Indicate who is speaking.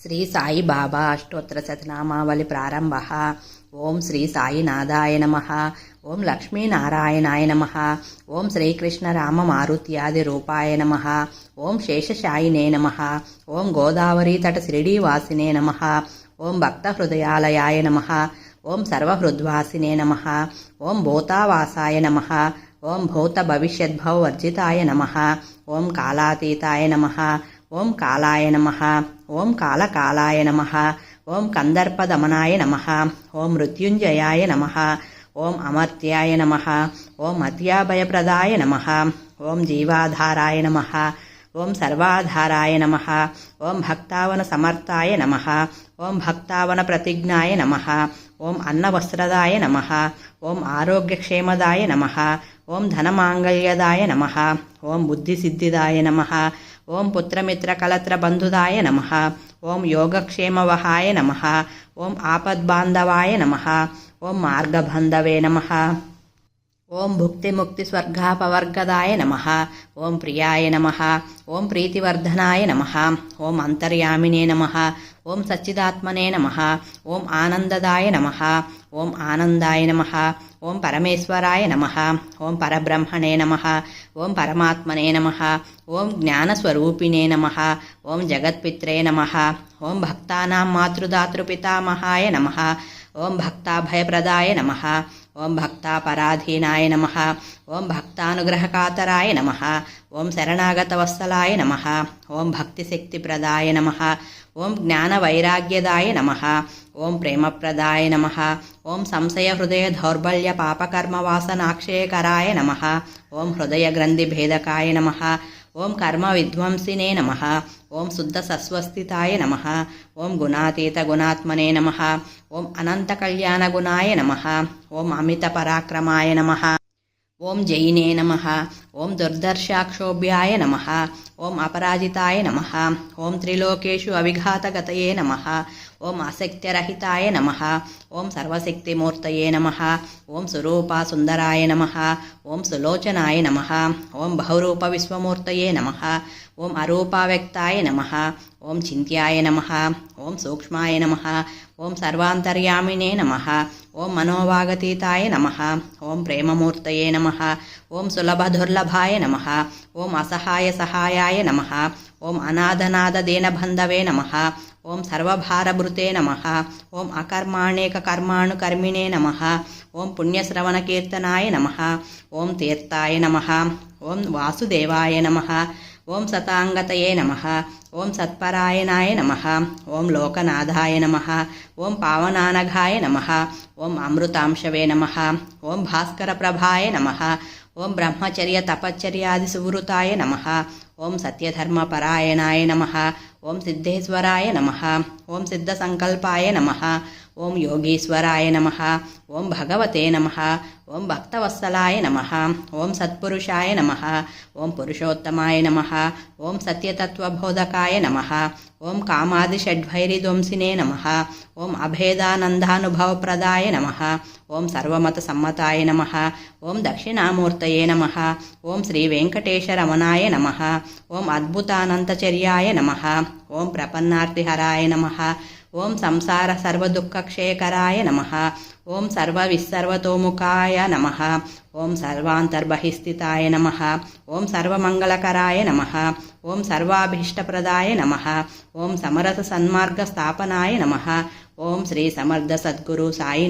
Speaker 1: శ్రీ సాయి బాబా అష్టోత్తర శతనామావళి ప్రారంభ ఓం శ్రీ సాయినాథాయ నమ ఓం లక్ష్మీనారాయణాయ నమ ఓం శ్రీకృష్ణ రామ మారుత్యాది రూపాయ నమ ఓం శేషశాయినే నమ ఓం గోదావరి తట శిరిడీవాసినే నమ ఓం భక్త హృదయాలయాయ నమ ఓం సర్వహృద్వాసినే నమ ఓం భూతావాసాయ నమ ఓం భూత భవిష్యద్భవ వర్జితాయ నమ ఓం కాలాతీతాయ నమ ఓం కాలాయ నమ ఓం కాలకాలాయ నమ ఓం కందర్పదమనాయ నమ ఓం మృత్యుంజయాయ నమ ఓం అమర్త్యాయ నమ ఓం అత్యాభయప్రదాయ నమ ఓం జీవాధారాయ నమ ఓం సర్వాధారాయ నమ ఓం భక్తావన సమర్థాయ నమ ఓం భక్తావన ప్రతిజ్ఞాయ నమ ఓం అన్నవస్త్రదాయ నమ ఓం ఆరోగ్యక్షేమదాయ నమ ఓం ధనమాంగళ్యదాయ నమ ఓం బుద్ధిసిద్ధిదాయ నమ ఓం పుత్రమిత్రకలత్రబంధుదాయ నమ. ఓం యోగక్షేమవహాయ నమ. ఓం ఆపద్బాంధవాయ నమ. ఓం మార్గబంధవే నమ. ఓం భుక్తిముక్తి స్వర్గాపవర్గదాయ నమ. ఓం ప్రియాయ నమ. ఓం ప్రీతివర్ధనాయ నమ. ఓం అంతర్యామినే నమ. ఓం సచ్చిదాత్మనే నమ. ఓం ఆనందదాయ నమ. ఓం ఆనందాయ నమ ఓం పరమేశ్వరాయ నమ ఓం పరబ్రహ్మణే నమ ఓం పరమాత్మనే నమ ఓం జ్ఞానస్వరూపిణే నమ ఓం జగత్పిత్రే నమ ఓం భక్తానాం మాతృదాతృపితామహాయ నమ ఓం భక్తాభయప్రదాయ నమ ఓం భక్తాపరాధీనాయ నమ ఓం భక్తానుగ్రహకాతరాయ నమ ఓం శరణాగతవత్సలాయ నమ ఓం భక్తిశక్తిప్రదాయ నమ ఓం జ్ఞానవైరాగ్యదాయ నమ ఓం ప్రేమప్రదాయ నమ ఓం సంశయ హృదయ దౌర్బల్య పాపకర్మవాసనాక్షయకరాయ నమ ఓం హృదయ గ్రంథి భేదకాయ నమ ఓం కర్మ విధ్వంసినే నమ ఓం శుద్ధ సస్వస్థితాయ నమ ఓం గుణాతీత గుణాత్మనే నమ ఓం అనంత కళ్యాణ గుణాయ నమ ఓం అమిత పరాక్రమాయ నమ ఓం జైనే నమ ఓం దుర్దర్శాక్షోభ్యాయ నమ ఓం అపరాజితాయ నమ ఓం త్రిలోకేషు అవిఘాతగతయే నమ ఓం ఆసక్తిరహితాయ నమ ఓం సర్వశక్తిమూర్తయే నమ ఓం సురూపా సుందరాయ నమ ఓం సులోచనాయ నమ ఓం బహురూప విశ్వమూర్తయే నమ ఓం అరూపావ్యక్తాయ నమ ఓం చింత్యాయ నమ ఓం సూక్ష్మాయ నమ ఓం సర్వాంతర్యామినే నమ ఓం మనోవాగతీతాయ నమ ఓం ప్రేమమూర్తయే నమ ఓం సులభదుర్లభాయ నమ ఓం అసహాయ సహాయాయ నమ ఓం అనాథనాథ దీనబంధవే నమ ఓం సర్వభారభృతే నమ ఓం అకర్మాణేక కర్మాణు కర్మిణే నమ ఓం పుణ్యశ్రవణకీర్తనాయ నమ ఓం తీర్థాయ నమ ఓం వాసుదేవాయ నమ ఓం సతాంగతయే నమ ఓం సత్పరాయణాయ నమ ఓం లోకనాథాయ నమ ఓం పావనానఘాయ నమ ఓం అమృతాంశవే నమ ఓం భాస్కరప్రభాయ నమ ఓం బ్రహ్మచర్య తపశ్చర్యాది సువృతాయ నమ ఓం సత్యధర్మపరాయణాయ నమ ఓం సిద్ధేశ్వరాయ నమ. ఓం సిద్ధ సంకల్పాయ నమ. ఓం యోగీశ్వరాయ నమ ఓం భగవతే నమ ఓం భక్తవత్సలాయ నమ ఓం సత్పురుషాయ నమ ఓం పురుషోత్తమాయ నమ ఓం సత్యతత్వబోధకాయ నమ ఓం కామాదిషడ్భైరిధ్వంసినే నమ ఓం అభేదానందానుభవప్రదాయ నమ ఓం సర్వమత సమ్మతాయ నమ ఓం దక్షిణామూర్తయే నమ ఓం శ్రీ వెంకటేశరమణాయ నమ ఓం అద్భుతానంతచర్యాయ నమ ఓం ప్రపన్నార్తిహరాయ నమ ఓం సంసార సర్వదుఃఖక్షయకరాయ నమ. ఓం సర్వవిస్సర్వతోముఖాయ నమ. ఓం సర్వాంతర్బహిస్థితాయ నమ. ఓం సర్వమంగళకరాయ నమ. ఓం సర్వాభీష్టప్రదాయ నమ. ఓం సమరస సన్మార్గ స్థాపనాయ నమ. ఓం శ్రీ సమర్థ సద్గురు సాయి